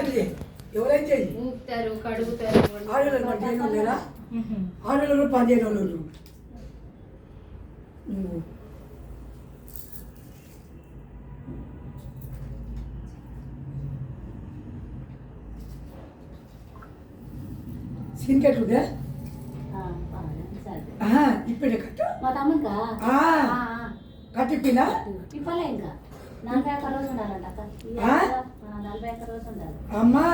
అది? ఎవరైతే? ఊపుతారు కడుగుతారు. ఆడవాళ్ళు పని చేయని వాళ్ళు లేరా? ఆడవాళ్ళు పని చేయని వాళ్ళు ఉన్నారు. నువ్వు. సీన్ కట్ ఉందా? ఇప్పుడే కట్టు. మా కట్టిప్పినా ఇవ్వలే ఇంకా. అమ్మా!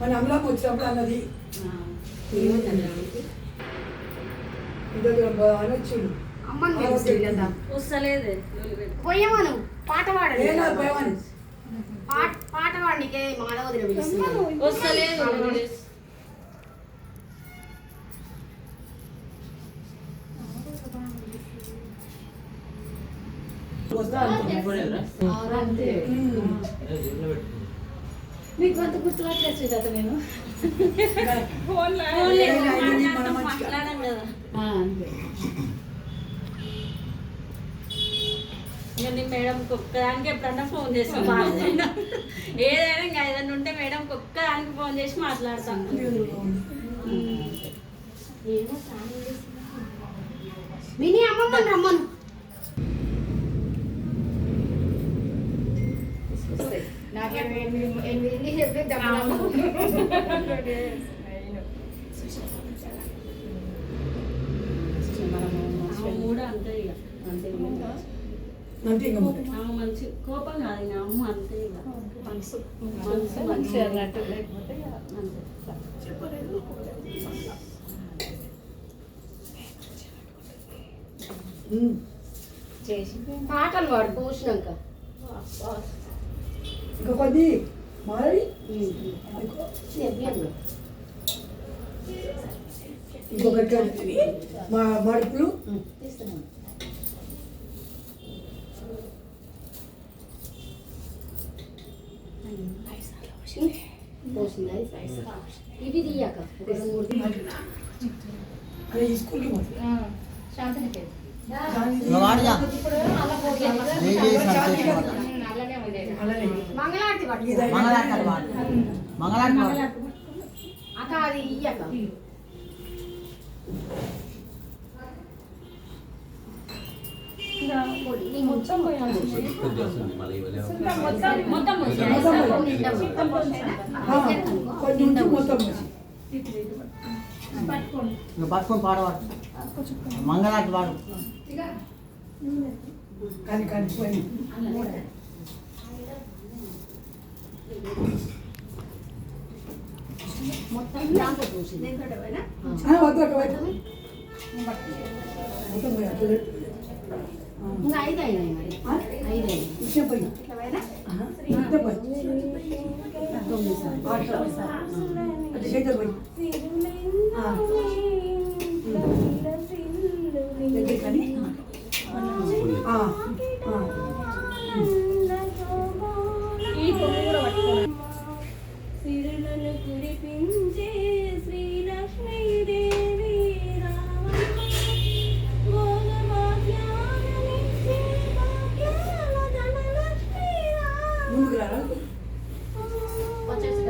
మన అమలాపు వచ్చినప్పుడు అన్నది. అనొచ్చుడు పోయేమను పాట పాట పాట మాధవదిన పిలుస్తున్నారు వస్తలేదు మీకు కొంత గుర్తుపట్టలేదు సుజాత నేను. అంతే. మేడంకి ఒక్కదానికి ఎప్పుడన్నా ఫోన్ చేసి మాట్లాడినా ఏదైనా ఏదైనా ఉంటే మేడంకి ఒక్కదానికి ఫోన్ చేసి మాట్లాడతాను. మినీ అమ్మమ్మని రమ్మను. మరి. ఆమె మంచి కోపం కాదు అమ్మ అంతే మనసు మనసు మంచి అన్నట్టు లేకపోతే అంతే పాటలు వాడు పోసినాక ఇంకా కొద్ది మారి ఇంకొకటి మా మడుపులు ఇవి తీయక ఒక అక్క అది ఇయ్యక మొత్తం మొత్తం. పట్టుకొని పాడవాడు మంగళాటి వాడు. కానీ కానీ ఐదు అయినాయి మరి? ఐదు అయినాయి. ముందుకు రారా? వచ్చేసి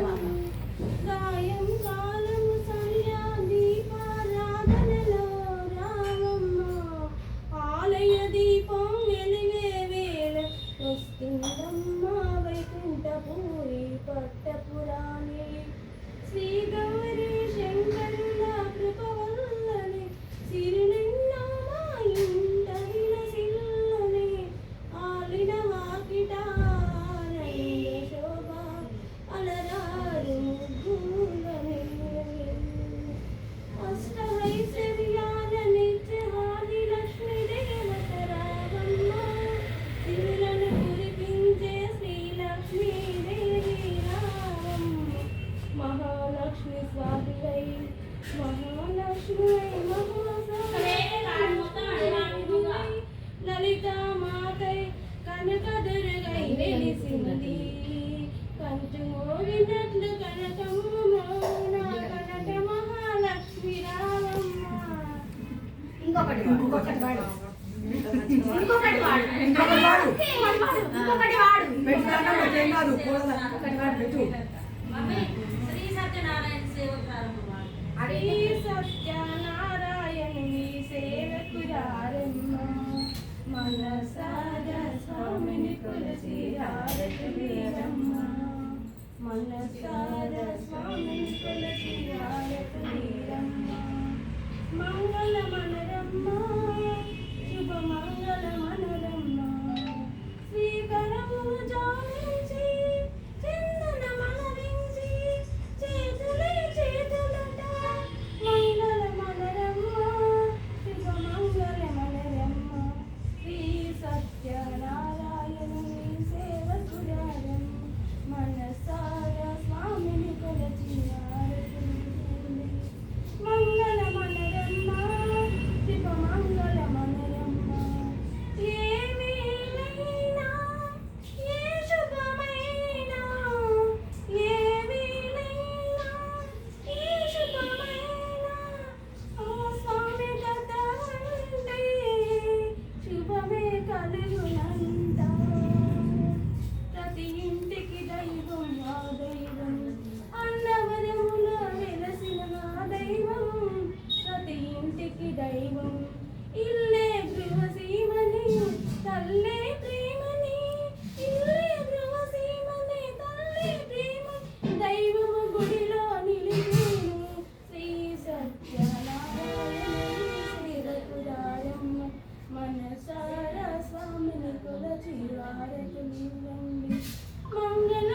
ఇంకొకటి ఇంకొకటి వాడు. ఇంకొకటి వాడు. ఇంకొకటి వాడు. ఇంకొకటి వాడు. పెట్టు ఒకటి వాడు పెట్టు. తులసి హారతి మనసార స్వామిని తులసి సారా స్వామిని కొలచి వారకి మంగళ